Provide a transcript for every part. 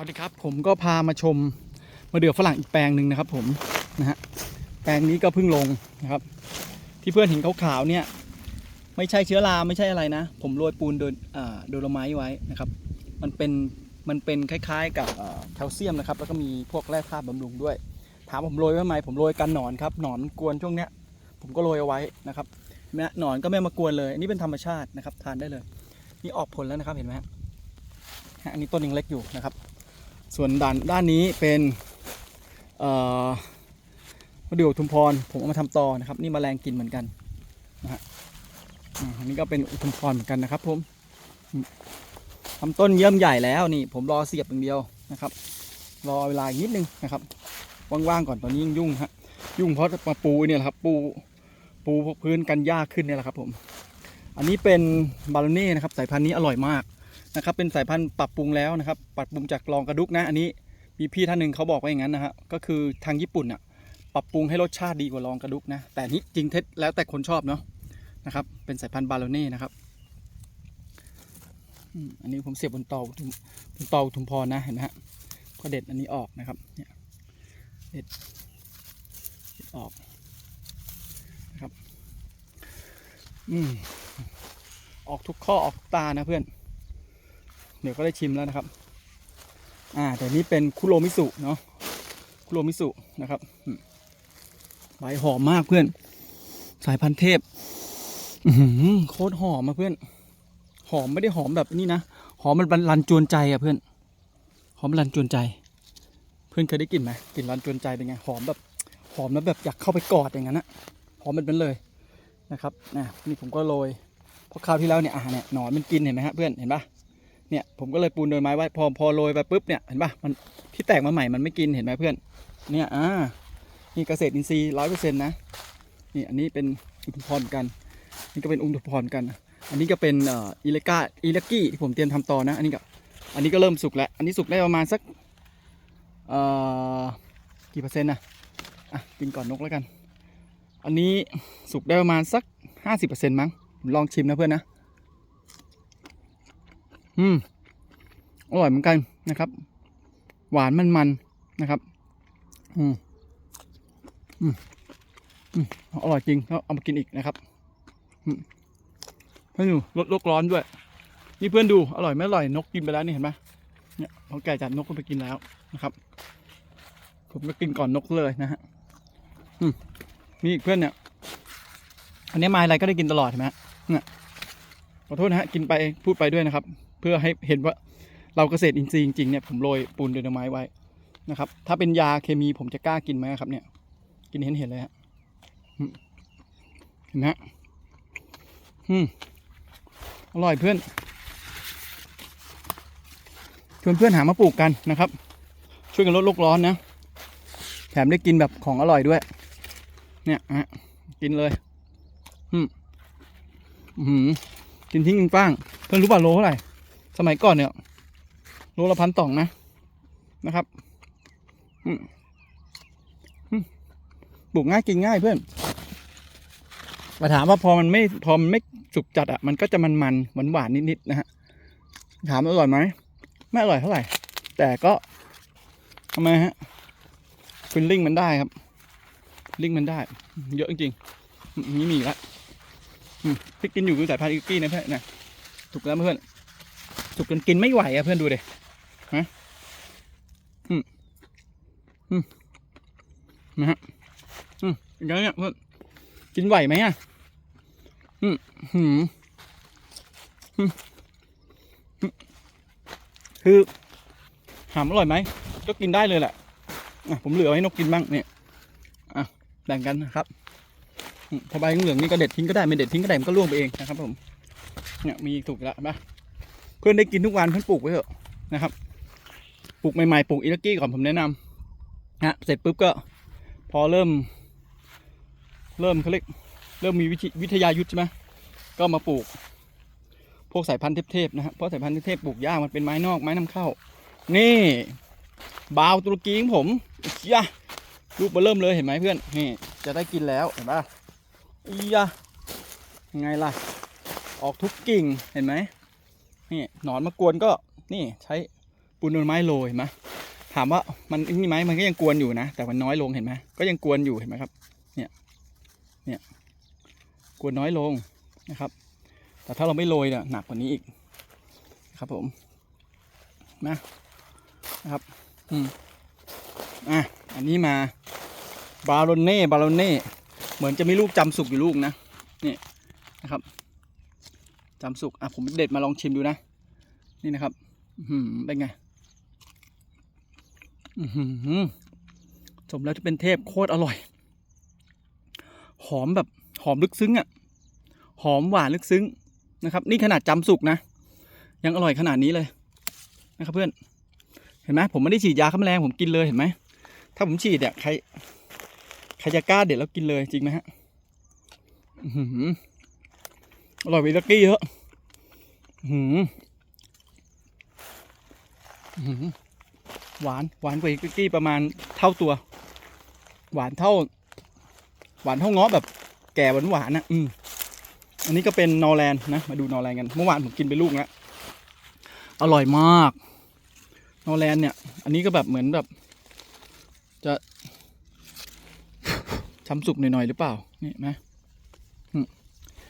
วัสดีครับผมก็พามาชมมะเดื่อฝรั่งอีกแปลงหนึ่งนะครับผมนะฮะแปลงนี้ก็เพิ่งลงนะครับ ที่เพื่อนเห็นขาวๆเนี่ย ไม่ใช่เชื้อราไม่ใช่อะไรนะ ผมโรยปูนโดนอ่าโดโลไมต์ไว้นะครับ มันเป็นมันเป็นคล้ายๆ กับแคลเซียมนะครับ แล้วก็มีพวกแร่ธาตุบำรุงด้วย ถามผมโรยไว้ทำไมผมโรยกันหนอนครับหนอนกวนช่วงเนี้ย ผมก็โรยเอาไว้นะครับแม้หนอนก็ไม่มากวนเลยอันนี้เป็นธรรมชาตินะครับ ทานได้เลย นี่ออกผลแล้วนะครับเห็นไหมฮะอันนี้ต้นยังเล็กอยู่นะครับ ส่วนด้านด้านนี้เป็นมะเดื่อทุมพร ผมเอามาทำตอนะครับ นี่มแมลงกินเหมือนกันนะฮะอันนี้ก็เป็นทุมพรเหมือนกันนะครับ ผมอืมทำต้นเยี่ยมใหญ่แล้วนี่ ผมรอเสียบอย่างเดียวนะครับ รอเวลาอีกนิดนึงนะครับว่างๆก่อนตอนนี้ยังยุ่งฮะยุ่งเพราะมาปูเนี่ยครับ ปูปูพื้นกันหญ้าขึ้นเนี่ยแหละครับ ผม อันนี้เป็นบาลเน่นะครับ สายพันธุ์นี้อร่อยมาก นะครับเป็นสายพันธุ์ปรับปรุงแล้วนะครับปรับปรุงจากลองกระดุกนะอันนี้มีพี่ท่านหนึ่งเขาบอกว่าอย่างนั้นนะฮะก็คือทางญี่ปุ่นอะปรับปรุงให้รสชาติดีกว่าลองกระดุกนะแต่นี้จริงเท็จแล้วแต่คนชอบเนาะนะครับเป็นสายพันธุ์บาโลเน่นะครับอันนี้ผมเสียบบนเตาทุมบนเตาทุมพรนะเห็นไหมฮะก็เด็ดอันนี้ออกนะครับเนี่ยเด็ดเด็ดออกนะครับอืมออกทุกข้อออกทุกตานะเพื่อน เดี๋ยวก็ได้ชิมแล้วนะครับ อ่าแต่นี้เป็นคุโรมิสุเนาะคุโรมิสุนะครับใบหอมมากเพื่อน สายพันธุ์เทพโคตรหอมมาเพื่อน หอมไม่ได้หอมแบบนี้นะหอมมันรันจวนใจอะเพื่อน หอมรันจวนใจ เพื่อนเคยได้กลิ่นไหมกลิ่นรันจวนใจเป็นไงหอมแบบหอมแล้วแบบอยากเข้าไปกอดอย่างนั้นนะหอมเป็นเป็นเลยนะครับนะนี่ผมก็โรยเพราะคราวที่แล้วเนี่ยอ่าเนี่ยหนอนมันกินเห็นไหมฮะเพื่อนเห็นปะ เนี่ยผมก็เลยปูนโดยไม้ไว้พอพอโรยไปปุ๊บเนี่ยเห็นปะมันที่แตกมาใหม่มันไม่กินเห็นไหมเพื่อน เนี่ยอ่านี่เกษตรอินทรีย์ร้อยเปอร์เซ็นต์นะนี่อันนี้เป็นอุทุพรกัน นี่ก็เป็นอุทุพรกัน อันนี้ก็เป็นเอ่ออิเลกาอิเลกี้ที่ผมเตรียมทำต่อนะ อันนี้ก็อันนี้ก็เริ่มสุกแล้วอันนี้สุกได้ประมาณสักเอ่อกี่เปอร์เซ็นต์นะอะกินก่อนนกแล้วกัน อันนี้สุกได้ประมาณสักห้าสิบเปอร์เซ็นต์มั้งลองชิมนะเพื่อนนะ อืม อร่อยเหมือนกันนะครับ หวานมันมันๆนะครับ อืม อืม อืม อร่อยจริงแล้วเอามากินอีกนะครับอืมให้ดูลดโลกร้อนด้วย นี่เพื่อนดูอร่อยไม่อร่อยนกกินไปแล้วนี่เห็นไหมเนี่ยเขาแก่จัดนกก็ไปกินแล้วนะครับ ผมก็กินก่อนนกเลยนะฮะอืมมีอีกเพื่อนเนี่ย อันนี้ม้อะไรก็ได้กินตลอดเห็นไหมเนี่ยขอโทษนะฮะ กินไปพูดไปด้วยนะครับ เพื่อให้เห็นว่าเราเกษตรอินทรีย์จริงๆเนี่ยผมโรยปูนเดนไม้ไว้นะครับ ถ้าเป็นยาเคมีผมจะกล้ากินไหมครับเนี่ย กินเห็นเห็นเลยฮะเห็นไหมฮะอืมอร่อยเพื่อนชวนเพื่อนหามาปลูกกันนะครับ ช่วยกันลดโลกร้อนนะ แถมได้กินแบบของอร่อยด้วย เนี่ยฮะกินเลย อืมอือหือกินทิ้งกินป้าง เพื่อนรู้ป่ะโลเท่าไหร่ สมัยก่อนเนี่ยโลละพันต่องนะนะครับปลูกง่ายกินง่ายเพื่อนมาถามว่าพอมันไม่พอมันไม่สุกจัดอะมันก็จะมันมันหวานหวานนิดๆนะฮะถามอร่อยไหมไม่อร่อยเท่าไหร่ แต่ก็ทำไมฮะฟิลลิ่งมันได้ครับลิงมันได้ เยอะจริงๆนี่มีล้วอืมที่กินอยู่คือสายพันธุ์อิกกี้นะเพื่อนนะถูกแล้วเพื่อน ถูกจนกินไม่ไหวอะเพื่อนดูเดฮะอืมอืมนะฮะอืมอย่างเงี้ยเพื่อนกินไหวไหมอะอืมหืมอืมคือถามอร่อยไหมก็กินได้เลยแหละอะผมเหลือให้นกกินบ้างเนี่ยอะแบ่งกันนะครับพอใบเหลืองนี่ก็เด็ดทิ้งก็ได้ไม่เด็ดทิ้งก็ได้มันก็ร่วงไปเองนะครับผมเนี่ยมีถูกแล้วเห็นปะ เพื่อนได้กินทุกวันเพื่อนปลูกไว้เถอะนะครับ ปลูกใหม่ๆปลูกอิลกี้ก่อนผมแนะนำนะเสร็จปุ๊บก็พอเริ่ม เริ่มเขาเรียกเริ่มมีวิธีวิทยายุทธใช่ไหมก็มาปลูก พวกสายพันธุ์เทพๆนะฮะเพราะสายพันธุ์เทพๆปลูกยากมันเป็นไม้นอกไม้นำเข้า นี่บาวตุรกีของผมยะลูกมาเริ่มเลยเห็นไหมเพื่อนนี่จะได้กินแล้วเห็นปะอียะยังไงล่ะ ออกทุกกิ่งเห็นไหม นี่หนอนมากวนก็นี่ใช้ปูนโดนไม้โรยเห็นไหมถามว่ามันนี่ไหมมันก็ยังกวนอยู่นะ แต่มันน้อยลงเห็นไหมก็ยังกวนอยู่เห็นไหมครับ เนี่ยเนี่ยกวนน้อยลงนะครับ แต่ถ้าเราไม่โรยเนี่ยหนักกว่านี้อีกครับผมนะนะครับอืมอะอันนี้มาบาโลเน่บาโลเน่เหมือนจะมีลูกจำสุกอยู่ลูกนะนี่นะครับ จำสุกอะผมเด็ดมาลองชิมดูนะ นี่นะครับ อืเป็นไง อืสมแล้วที่เป็นเทพโคตรอร่อย หอมแบบหอมลึกซึ้งอะ่ะ หอมหวานลึกซึ้งนะครับ นี่ขนาดจำสุกนะ ยังอร่อยขนาดนี้เลยนะครับเพื่อน เห็นไหมผมไม่ได้ฉีดยาฆ่าแมลงผมกินเลยเห็นไหม ถ้าผมฉีดเนี่ยใคร ใครจะกล้าเด็ดแล้วกินเลยจริงไหมฮะ อื อร่อยวิลกี้เยอะหือหือหวานหวานกว่าคุกกี้ประมาณเท่าตัว หวานเท่า หวานเท่างาะแบบแก่หวานหวานๆนะอืมอันนี้ก็เป็นนอร์แลนด์นะ มาดูนอร์แลนด์กัน เมื่อวานผมกินไปลูกแล้วอร่อยมาก นอร์แลนด์เนี่ย อันนี้ก็แบบเหมือนแบบ จะช้ำสุกหน่อยๆหรือเปล่า นี่นะอืม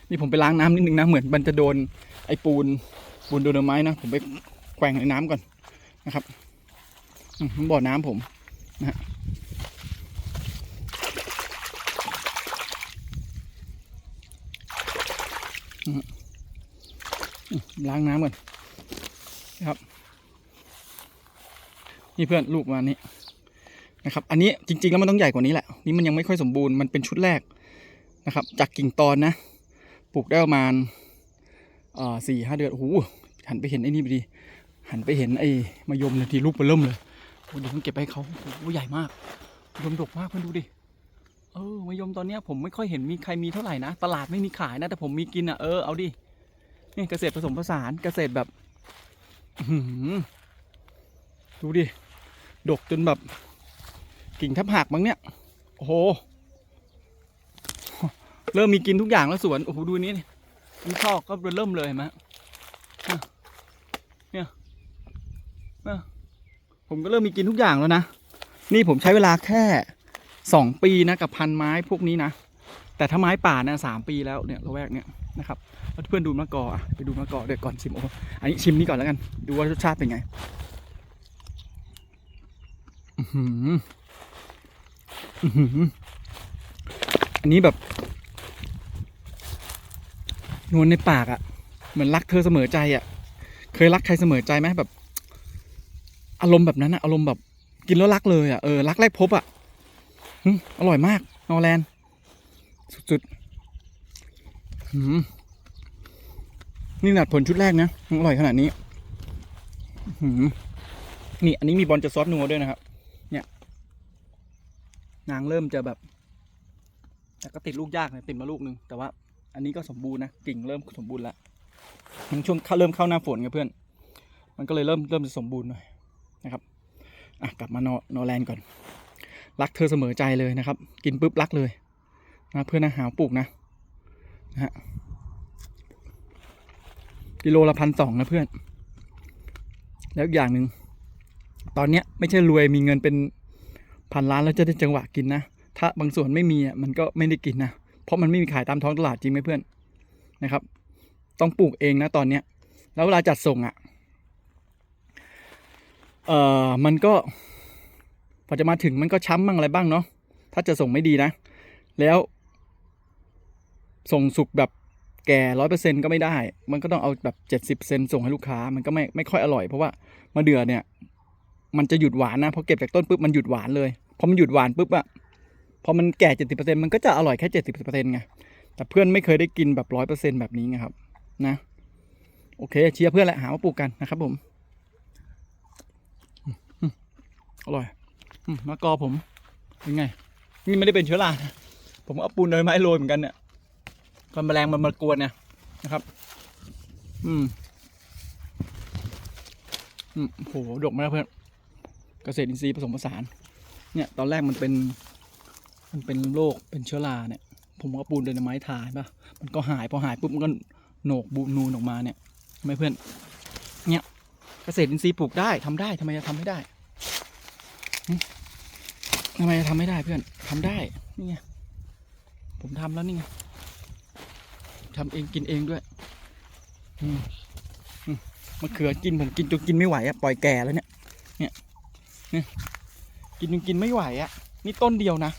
นี่ผมไปล้างน้ำนิดนึงนะเหมือนมันจะโดนไอ้ปูนปูนโดนไม้นะผมไปแกว่งในน้ำก่อนนะครับบ่อน้ำผมนะฮะล้างน้ำก่อนนะครับ นี่เพื่อนลูกมานี้นะครับ อันนี้จริง ๆ แล้วมันต้องใหญ่กว่านี้แหละ นี่มันยังไม่ค่อยสมบูรณ์มันเป็นชุดแรกนะครับ จากกิ่งตอนนะ ปลูกได้ประมาณสี่ห้าเดือนโอ้โหหันไปเห็นไอ้นี่พอดี หันไปเห็นไอ้มะยมเลยทีลูกเบอเริ่มเลยโอ้เดี๋ยวผมเก็บไปให้เขาโอ้โหใหญ่มากมยมดกมากเพื่อนดูดิเออมะยมตอนเนี้ยผมไม่ค่อยเห็นมีใครมีเท่าไหร่นะ ตลาดไม่มีขายนะ แต่ผมมีกินอะเออเอาดินี่เกษตรผสมผสานเกษตรแบบดูดิ ดกจนแบบกิ่งทับหักมั้งเนี่ย โอ้โห เริ่มมีกินทุกอย่างแล้วสวนโอ้โหดูนี้นี่นี่ชอกก็เริ่มเลยเห็นไหมผมก็เริ่มมีกินทุกอย่างแล้วนะนี่ผมใช้เวลาแค่สองปีนะกับพันไม้พวกนี้นะแต่ถ้าไม้ป่านะสามปีแล้วเนี่ยระแวกเนี่ยนะครับเพื่อนดูมะกออะไปดูมะกอเดี๋ยวก่อนชิมโอ้อันนี้ชิมนี่ก่อนแล้วกัน ดูว่ารสชาติเป็นไงอื้อหืออื้อหืออันนี้แบบ นวลในปากอะ่ะ เหมือนรักเธอเสมอใจอะ่ะ เคยรักใครเสมอใจไหมแบบ อารมณ์แบบนั้นอะอารมณ์แบบกินแล้วรักเลยอะเออรักแรกพบอะหึอร่อยมากนอร์แลนด์สุดๆนี่หนัดผลชุดแรกนะอร่อยขนาดนี้นี่อันนี้มีบอลจะซอสนัวด้วยนะครับ เนี่ย นางเริ่มจะแบบ แต่ก็ติดลูกยากนะติดมาลูกนึงแต่ว่า อันนี้ก็สมบูรณ์นะกิ่งเริ่มสมบูรณ์แล้วมันช่วงเริ่มเข้าหน้าฝนไงเพื่อน มันก็เลยเริ่มเริ่มจะสมบูรณ์หน่อยนะครับอะกลับมานอนอแลนด์ก่อน รักเธอเสมอใจเลยนะครับ กินปุ๊บรักเลยนะเพื่อนนะหาปลูกนะนะฮะกิโลละพันสองนะเพื่อน แล้วอีกอย่างหนึ่งตอนเนี้ยไม่ใช่รวยมีเงินเป็นพันล้านแล้วจะได้จังหวะกินนะ ถ้าบางส่วนไม่มีอะมันก็ไม่ได้กินนะ เพราะมันไม่มีขายตามท้องตลาดจริงไหมเพื่อนนะครับ ต้องปลูกเองนะตอนเนี้ย แล้วเวลาจัดส่งอะเอ่อมันก็พอจะมาถึงมันก็ช้ำบ้างอะไรบ้างเนาะถ้าจะส่งไม่ดีนะ แล้ว ส่งสุกแบบแก่ร้อยเปอร์เซ็นก็ไม่ได้ มันก็ต้องเอาแบบเจ็ดสิบเซนส่งให้ลูกค้า มันก็ไม่ไม่ค่อยอร่อยเพราะว่ามะเดื่อเนี่ย มันจะหยุดหวานนะพอเก็บจากต้นปุ๊บมันหยุดหวานเลยพอมันหยุดหวานปุ๊บอะ พอมันแก่เจ็ดสิบเปอร์เซ็นต์มันก็จะอร่อยแค่เจ็ดสิบเปอร์เซ็นต์ไง แต่เพื่อนไม่เคยได้กินแบบร้อยเปอร์เซ็นต์แบบนี้ไงครับ นะ โอเค เชียร์เพื่อนแหละ หามาปลูกกันนะครับผมอร่อยมะกอผมเป็นไง นี่ไม่ได้เป็นเชื้อราผมเอาปูนเนยไม้โรยเหมือนกันเนี่ยคนแมลงมันมากวนเนี่ยนะครับ อืมอืมโหดกมากเพื่อน เกษตรอินทรีย์ผสมผสาน เนี่ย ตอนแรกมันเป็น มันเป็นโรคเป็นเชื้อราเนี่ย ผมก็ปูนเดนไม้ทาเห็นปะมันก็หายพอหายปุ๊บมันก็โหนกบูนูนออกมาเนี่ยไม่เพื่อน เนี่ยเกษตรอินทรีย์ปลูกได้ทำได้ทำไมจะทำไม่ได้ทำไมจะทำไม่ได้เพื่อนทำได้นี่ไงผมทำแล้วนี่ไงทำเองกินเองด้วยมะเขือกินผมกินจนกินไม่ไหวอะปล่อยแก่แล้วเนี่ยเนี่ยกินจนกินไม่ไหวอะนี่ต้นเดียวนะ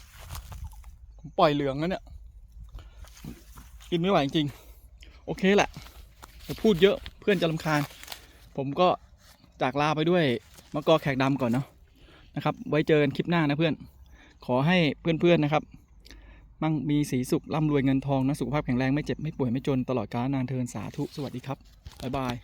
ผมปล่อยเหลืองแล้วเนี่ย กินไม่ไหวจริง โอเคแหละแต่พูดเยอะเพื่อนจะรำคาญ ผมก็จากลาไปด้วยมะกอแขกดำก่อนเนาะนะครับ ไว้เจอกันคลิปหน้านะเพื่อน ขอให้เพื่อนๆนะครับ มั่งมีสีสุขร่ำรวยเงินทองนะสุขภาพแข็งแรงไม่เจ็บไม่ป่วยไม่จนตลอดกาลนานเทินสาธุสวัสดีครับบ๊ายบาย